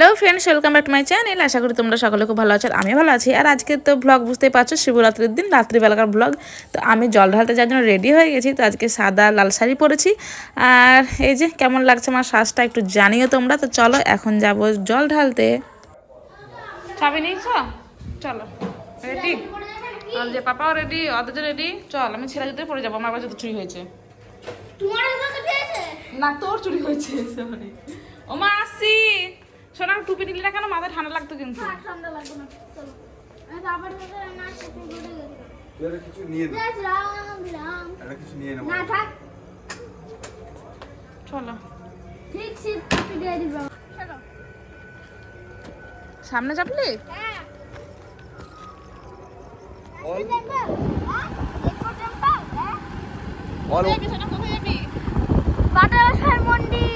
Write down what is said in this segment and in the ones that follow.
Hello friends welcome back to my channel আশা করি তোমরা সকলে খুব ভালো আছো আমি ভালো আছি। আর আজকে তো ব্লগ বুঝতেই পারছ শিবরাত্রির দিন রাত্রিবেলাকার ব্লগ তো আমি জল ঢালতে যাওয়ার জন্য রেডি হয়ে গেছি। তো আজকে সাদা লাল শাড়ি পরেছি। আর এই যে কেমন লাগছে আমার শ্বাসটা একটু জানিও তোমরা। তো চলো এখন যাব জল ঢালতে। চাবি নিয়েছ? চলো রেডি যে পাপাও রেডি অথচ রেডি চল আমি ছেলে যেতে পড়ে যাব। আমার কাছে তো চুরি হয়েছে। না তোর চুরি হয়েছে সরি ও মা সোনার টুপি নিলি না কেন মাথায় ঠান্ডা লাগতো কিন্তু? ঠান্ডা লাগবে না চলো। আমি আমার সাথে ঘুরে গেছি। কিছু নিয়ে নে বেশ রাম রাম। একটা কিছু নিয়ে নেব না থাক। চলো। ঠিক শীত কাপি দিয়ে দিব। সামনে চাপলি? হ্যাঁ। হ্যাঁ। টেম্পল হ্যাঁ মন্দির।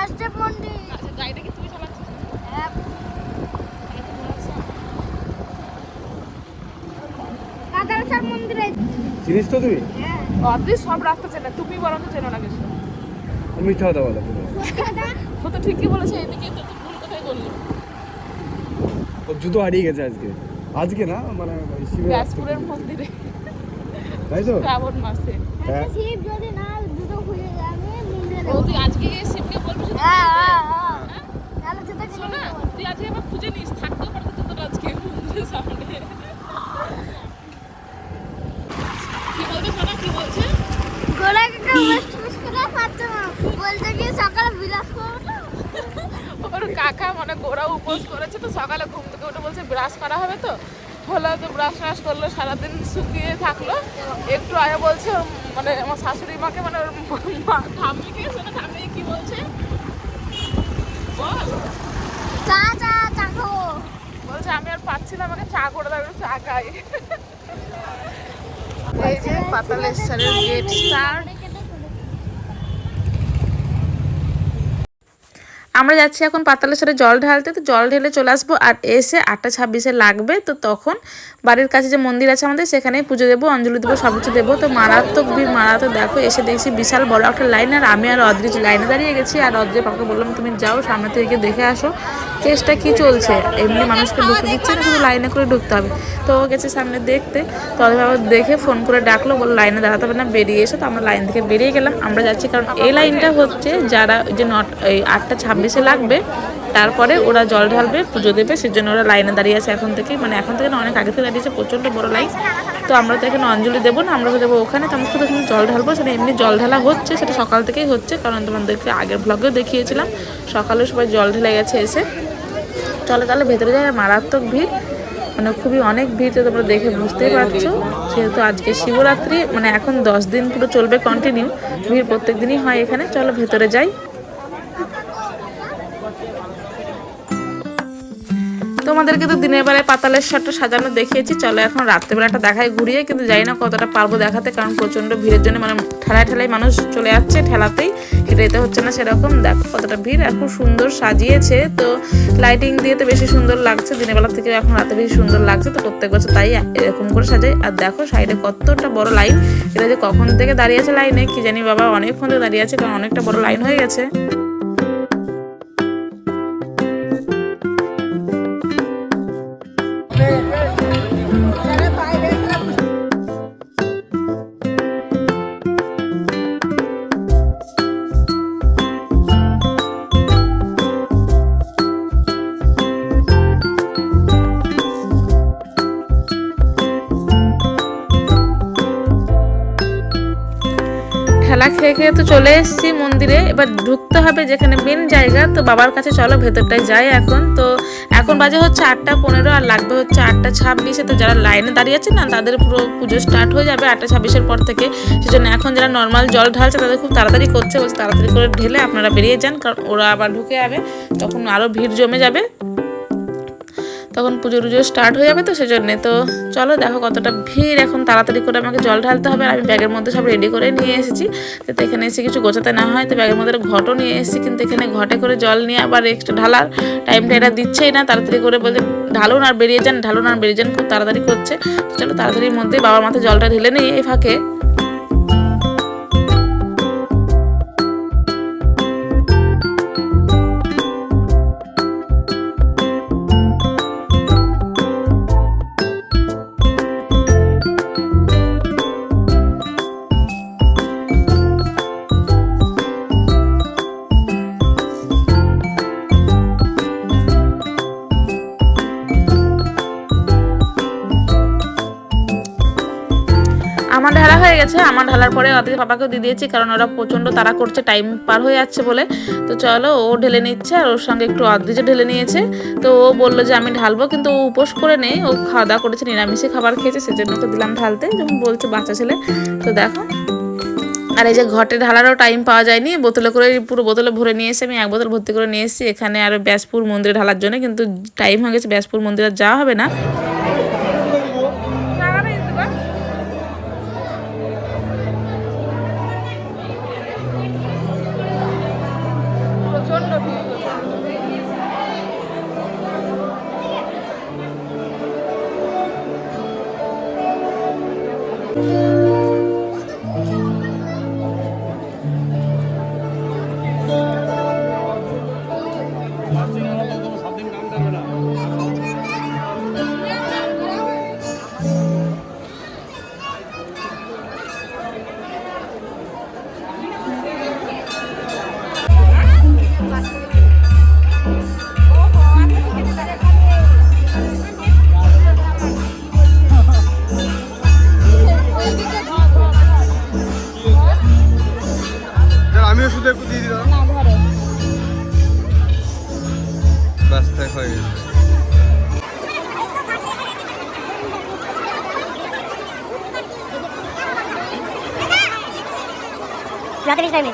আচ্ছা গাড়িটা কি হ্যাঁ। মন্দিরে। চিনিস তো তুমি হ্যাঁ। সব রাস্তা চেনে তুমি বরং চেনো না কিছু। মিথ্যা কথা বলো ও তো ঠিকই বলেছে এদিকে তো ভুল কথাই বললি। ওর জুতো হারিয়ে গেছে আজকে। আজকে না? মানে শিবের ব্যাসপুরের মন্দিরে। তাই তো? শ্রাবণ মাসে। হ্যাঁ। শিব যদি না আমি মন্দিরে তুই আজকে গিয়ে শিবকে বলবি যে হ্যাঁ হ্যাঁ হ্যাঁ। তাহলে জুতো কিনে না তুই আজকে আবার খুঁজে নিস থাকতেও পারতো তোর আজকে মন্দিরের সামনে। কি বলবে কি বলছে? গোলা কাকা ওয়েস্ট মিস করে পাচ্ছে না। বলতে কি সকালে বিলাস করব ওর কাকা মানে গোড়া উপোস করেছে তো সকালে ঘুম থেকে উঠে বলছে ব্রাশ করা হবে তো? হলো তো ব্রাশ ট্রাশ করল সারাদিন শুকিয়ে থাকল। একটু আগে বলছে মানে আমার শাশুড়ি মাকে মানে ওর ঠাম্মিকে শোনো ঠাম্মি কি বলছে? বল। চা চা চা বলছে আমি আর পাচ্ছি না আমাকে চা করে দাও চা খাই। এই যে পাতালেশ্বরের গেট স্টার্ট আমরা যাচ্ছি এখন পাতালের সাথে জল ঢালতে, তো জল ঢেলে চলে আসব আর এসে আটটা ছাব্বিশে লাগবে, তো তখন বাড়ির কাছে যে মন্দির আছে আমাদের, সেখানেই পুজো দেবো, অঞ্জলি দেবো সব কিছু দেবো। তো মারাত্মক ভিড়, মারাত্মক, দেখো, এসে দেখছি বিশাল বড় একটা লাইন, আর আমি আর অদ্রিজ লাইনে দাঁড়িয়ে গেছি। আর অদ্রিজ পাপাকে বললাম, তুমি যাও, সামনে থেকে দেখে আসো। কেসটা কি চলছে? এমনি মানুষকে ঢুকতে দিচ্ছে না, শুধু লাইনে করে ঢুকতে হবে। তো ও গেছে সামনে দেখতে। তো বাবা দেখে ফোন করে ডাকলো, বলল, লাইনে দাঁড়াতে হবে না, বেরিয়ে এসো। তো আমরা লাইন থেকে বেরিয়ে গেলাম। আমরা যাচ্ছি কারণ এই লাইনটা হচ্ছে যারা যে নট এই আটটা ছাব্বিশে লাগবে, তারপরে ওরা জল ঢালবে, পুজো দেবে, সেজন্য ওরা লাইনে দাঁড়িয়ে আছে এখন থেকে মানে এখন থেকে না, অনেক আগে থেকে দাঁড়িয়েছে, প্রচণ্ড বড় লাইন। তো আমরা তো এখানে অঞ্জলি দেবো না, আমরা দেবো ওখানে। তো আমরা শুধু এখানে জল ঢালবো, সেটা এমনি জল ঢালা হচ্ছে, সেটা সকাল থেকেই হচ্ছে, কারণ তোমাদেরকে আগের ব্লগেও দেখিয়েছিলাম। সকালে সবাই জল ঢেলে গেছে এসে। চলো তাহলে ভেতরে যায় মারাত্মক ভিড়। মানে খুবই অনেক ভিড়, তো তোমরা দেখে বুঝতেই পারছ। যেহেতু আজকে শিবরাত্রি মানে এখন দশ দিন পুরো চলবে কন্টিনিউ ভিড় প্রত্যেক দিনই হয় এখানে। চলো ভেতরে যাই। তোমাদেরকে তো দিনের বেলায় পাতালের শার্টটা সাজানো দেখিয়েছি। চলো এখন রাত্রেবেলাটা দেখায় ঘুরিয়ে, কিন্তু জানি না কতটা পারব দেখাতে, কারণ প্রচণ্ড ভিড়ের জন্য মানে ঠেলায় ঠেলায় মানুষ চলে যাচ্ছে ঠেলাতেই। হেঁটে হচ্ছে না সেরকম। দেখো কতটা ভিড়, আর খুব সুন্দর সাজিয়েছে। তো লাইটিং দিয়ে তো বেশি সুন্দর লাগছে। দিনের বেলা থেকে এখন রাতে বেশি সুন্দর লাগছে। তো প্রত্যেক বছর তাই এরকম করে সাজাই। আর দেখো সাইডে কতটা বড় লাইন এটা যে কখন থেকে দাঁড়িয়ে আছে লাইনে কি জানি বাবা অনেকক্ষণ থেকে দাঁড়িয়ে আছে, কারণ অনেকটা বড় লাইন হয়ে গেছে। চলে এসেছি মন্দিরে। এবার ঢুকতে হবে যেখানে মেন জায়গা। তো বাবার কাছে চলো, ভেতরটায় যাই এখন। তো এখন বাজে হচ্ছে আটটা পনেরো আর লাগবে হচ্ছে আটটা ছাব্বিশে। তো যারা লাইনে দাঁড়িয়ে আছে না, তাদের পুরো পুজো স্টার্ট হয়ে যাবে আটটা ছাব্বিশের পর থেকে। সেজন্য এখন যারা নর্মাল জল ঢালছে, তাদের খুব তাড়াতাড়ি করছে। তাড়াতাড়ি করে ঢেলে আপনারা বেরিয়ে যান, কারণ ওরা আবার ঢুকে যাবে। তখন আরও ভিড় জমে যাবে। তখন পুজো টুজো স্টার্ট হয়ে যাবে তো সেজন্যে। তো চলো দেখো কতটা ভিড়। এখন তাড়াতাড়ি করে আমাকে জল ঢালতে হবে আর আমি ব্যাগের মধ্যে সব রেডি করে নিয়ে এসেছি। যাতে এখানে এসে কিছু গোছাতে না হয়, তো ব্যাগের মধ্যে ঘটও নিয়ে এসেছি। কিন্তু এখানে ঘটে করে জল নিয়ে আবার এক্সট্রা ঢালার টাইমটা এটা দিচ্ছেই না। তাড়াতাড়ি করে বলছে, ঢালুন আর বেরিয়ে যান, ঢালুন আর বেরিয়ে যান, খুব তাড়াতাড়ি করছে। চলো তাড়াতাড়ির মধ্যে বাবার মাথায় জলটা ঢেলে নেই এই ফাঁকে। আমার ঢালা হয়ে গেছে, আমার ঢালার পরে অদিতি পাপাকেও দিয়ে দিয়েছি, কারণ ওরা প্রচণ্ড তারা করছে টাইম পার হয়ে যাচ্ছে বলে। তো চলো, ও ঢেলে নিচ্ছে আর ওর সঙ্গে একটু অদ্রিজও ঢেলে নিয়েছে। তো ও বলল যে, আমি ঢালবো। কিন্তু ও উপোস করে নেই, ও খাওয়া দাওয়া করেছে, নিরামিষে খাবার খেয়েছে, সেজন্য ওকে দিলাম ঢালতে। যখন বলছে বাচ্চা ছেলে, তো দেখো। আর এই যে ঘটে ঢালারও টাইম পাওয়া যায়নি, বোতলে করে, পুরো বোতলে ভরে নিয়ে এসে আমি এক বোতল ভর্তি করে নিয়ে এসেছি। এখানে আর ব্যাসপুর মন্দিরে ঢালার জন্য, কিন্তু টাইম হয়ে গেছে, ব্যাসপুর মন্দিরে যাওয়া হবে না।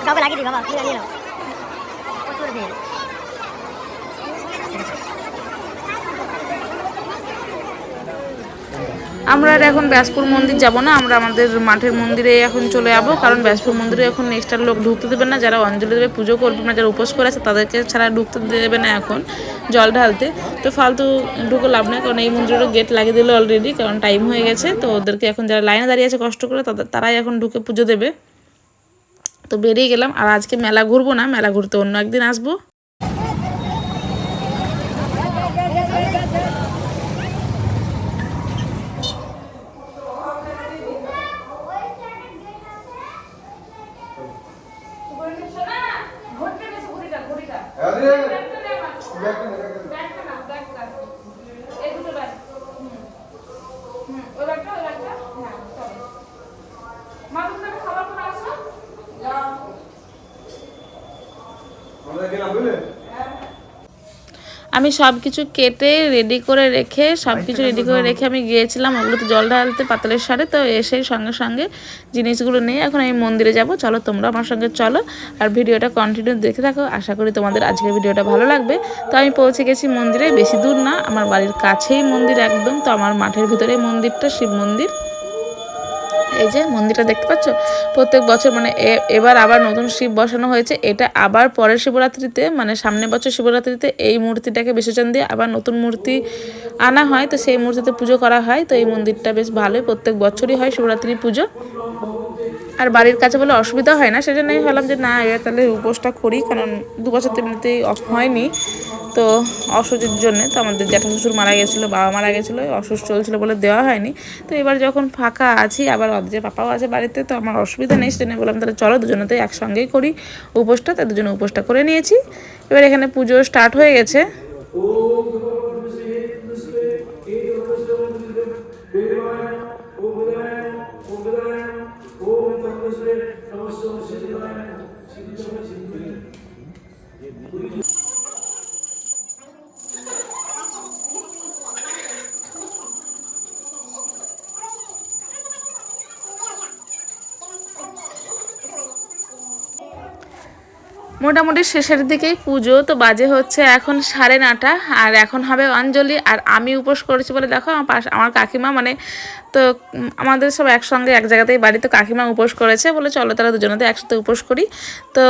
কাউকে লাগিয়ে দিই বাবা নিয়ে নিয়ে নাও প্রচুর ভিড়। আমরা আর এখন ব্যাসপুর মন্দির যাব না, আমরা আমাদের মাঠের মন্দিরে এখন চলে যাব, কারণ ব্যাসপুর মন্দিরে এখন নেক্সট আর লোক ঢুকতে দেবে না, যারা অঞ্জলি দেবে, পুজো করবে না, যারা উপোস করে আছে, তাদেরকে ছাড়া ঢুকতে দেবে না এখন, জল ঢালতে। তো ফালতু ঢুকে লাভ নেই, কারণ এই মন্দিরেরও গেট লাগিয়ে দিল অলরেডি কারণ টাইম হয়ে গেছে, তো ওদেরকে এখন যারা লাইনে দাঁড়িয়ে আছে কষ্ট করে, তাদের, তারাই এখন ঢুকে পুজো দেবে। তো বেরিয়ে গেলাম আর আজকে মেলা ঘুরবো না মেলা ঘুরতে অন্য একদিন আসব। আমি সব কিছু কেটে রেডি করে রেখে সব কিছু রেডি করে রেখে আমি গিয়েছিলাম ওগুলো তো জল ঢালতে পাতালের সারে, তো এসে সঙ্গে সঙ্গে জিনিসগুলো নিয়ে এখন আমি মন্দিরে যাব। চলো তোমরা আমার সঙ্গে চলো আর ভিডিওটা কন্টিনিউ দেখে থাকো। আশা করি তোমাদের আজকের ভিডিওটা ভালো লাগবে। তো আমি পৌঁছে গেছি মন্দিরে, বেশি দূর না, আমার বাড়ির কাছেই মন্দির একদম, তো আমার মাঠের ভিতরে মন্দিরটা, শিব মন্দির। এই যে মন্দিরটা দেখতে পাচ্ছ? প্রত্যেক বছর মানে এবার আবার নতুন শিব বসানো হয়েছে। এটা আবার পরের শিবরাত্রিতে মানে সামনের বছর শিবরাত্রিতে এই মূর্তিটাকে বিসর্জন দিয়ে আবার নতুন মূর্তি আনা হয়। তো সেই মূর্তিতে পুজো করা হয়। তো এই মন্দিরটা বেশ ভালোই। প্রত্যেক বছরই হয় শিবরাত্রি পুজো। আর বাড়ির কাছে বলে অসুবিধা হয় না। সেজন্য আমি ভাবলাম যে না, এবার তাহলে উপোসটা করি। কারণ দু বছর তো এমনিতেই হয়নি। তো অসুখের জন্য তো আমাদের জ্যাঠা শ্বশুর মারা গেছিল, বাবা মারা গেছিল অসুস্থ চলছিলো বলে দেওয়া হয়নি। তো এবার যখন ফাঁকা আছি, আবার অদ্রে পাপাও আছে বাড়িতে, তো আমার অসুবিধা নেই, সেজন্য বললাম তাহলে চলো দুজনেতেই একসঙ্গেই করি। উপোসটা তাই দুজনে উপোসটা করে নিয়েছি। এবার এখানে পুজো স্টার্ট হয়ে গেছে। মোটামুটি শেষের দিকেই পুজো, তো বাজে হচ্ছে এখন সাড়ে নটা, আর এখন হবে অঞ্জলি, আর আমি উপোস করেছি বলে দেখো আমার পাশ আমার কাকিমা মানে তো আমাদের সব একসঙ্গে এক জায়গাতেই বাড়িতে কাকিমা উপোস করেছে, বলে চলো তারা দুজনেতে একসাথে উপোস করি। তো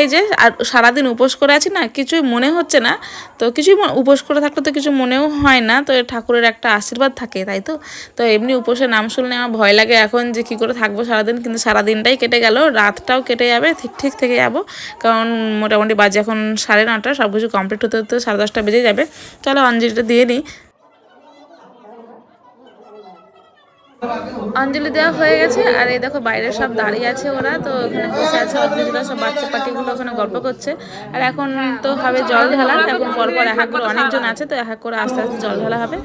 এই যে, আর সারাদিন উপোস করে আছি না, কিছুই মনে হচ্ছে না। তো কিছুই উপোস করে থাকলে তো কিছু মনেও হয় না, তো ঠাকুরের একটা আশীর্বাদ থাকে, তাই তো? তো এমনি উপোসের নাম শুনলে আমার ভয় লাগে এখন যে কী করে থাকব সারাদিন, কিন্তু সারাদিনটাই কেটে গেল, রাতটাও কেটে যাবে, ঠিক ঠিক থেকে যাব। কারণ মোটামুটি বাজে এখন সাড়ে নটা সব কিছু কমপ্লিট হতে হতে সাড়ে দশটা বেজে যাবে। চলো অঞ্জলিটা দিয়ে নিই অঞ্জলি দেওয়া হয়ে গেছে, আর এই দেখো বাইরে সব দাঁড়িয়ে আছে ওরা, তো ওখানে বসে আছে সব বাচ্চা পাটিগুলো ওখানে গল্প করছে। আর এখন তো হবে জল ঢালা, এখন পরপর এক করে অনেকজন আছে, তো এক করে আস্তে আস্তে জল ঢালা হবে।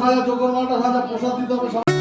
সাজা সাজা, প্রসাদ দিতে হবে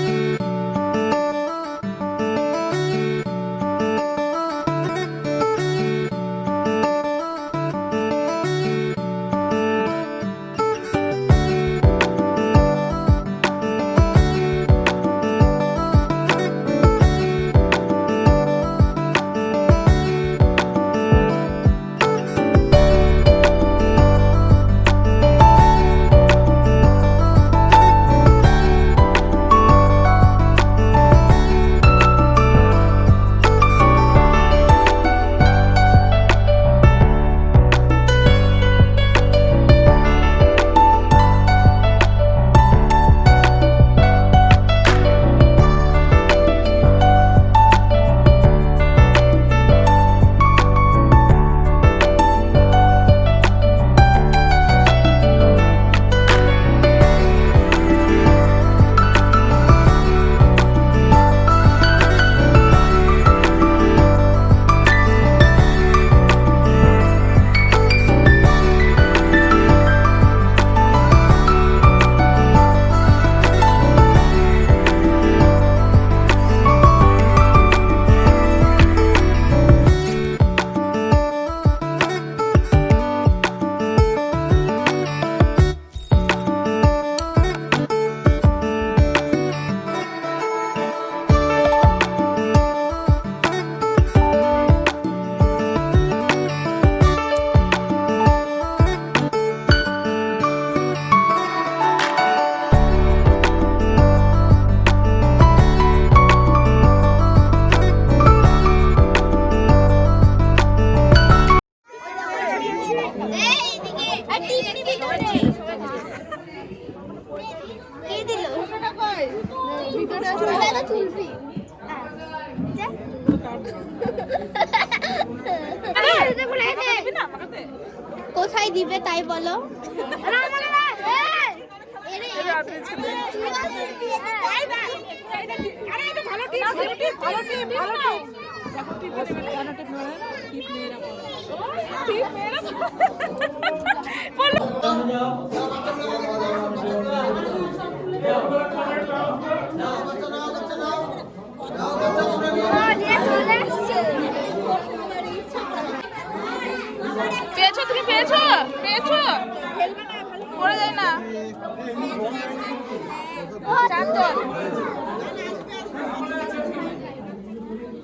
কোথায় দিবে তাই বলো না, না, না, এই! এরে, ও, নিয়ে চলে এসছে। পেয়েছ তুমি পেয়েছ পেয়েছ পড়ে যায় না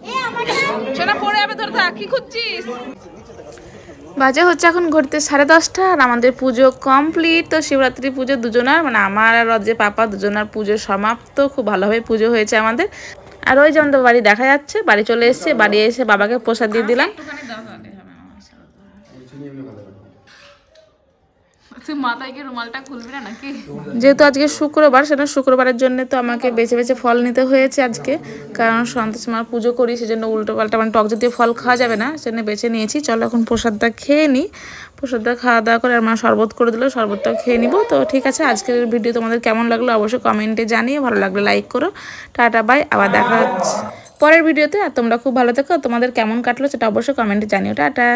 এ, আমাকে সোনা পড়ে যাবে ধরে থাক কি খুঁজছিস? বাজে হচ্ছে এখন ঘুরতে সাড়ে দশটা আর আমাদের পুজো কমপ্লিট তো শিবরাত্রি পুজো দুজনার মানে আমার আর যে পাপা দুজনার পুজো সমাপ্ত খুব ভালোভাবে পুজো হয়েছে আমাদের। আর ওই যে আমাদের বাড়ি দেখা যাচ্ছে বাড়ি চলে এসছে বাড়ি এসে বাবাকে প্রসাদ দিয়ে দিলাম। মাথায় রুমালটা নাকি? যেহেতু আজকে শুক্রবার সেটা শুক্রবারের জন্য তো আমাকে বেছে বেছে ফল নিতে হয়েছে আজকে। কারণ সন্তোষ মার পুজো করি, সেজন্য উল্টো পাল্টা মানে টক জাতীয় ফল খাওয়া যাবে না, সেজন্য বেছে নিয়েছি। চলো এখন প্রসাদটা খেয়ে নিই প্রসাদটা খাওয়া দাওয়া করে আর মা শরবত করে দিল, শরবতটাও খেয়ে নিব। তো ঠিক আছে, আজকের ভিডিও তোমাদের কেমন লাগল অবশ্যই কমেন্টে জানিয়ে ভালো লাগলে লাইক করো। টাটা, বাই, আবার দেখা হচ্ছে পরের ভিডিওতে। আর তোমরা খুব ভালো থেকো। তোমাদের কেমন কাটলো সেটা অবশ্যই কমেন্টে জানিও। টাটা।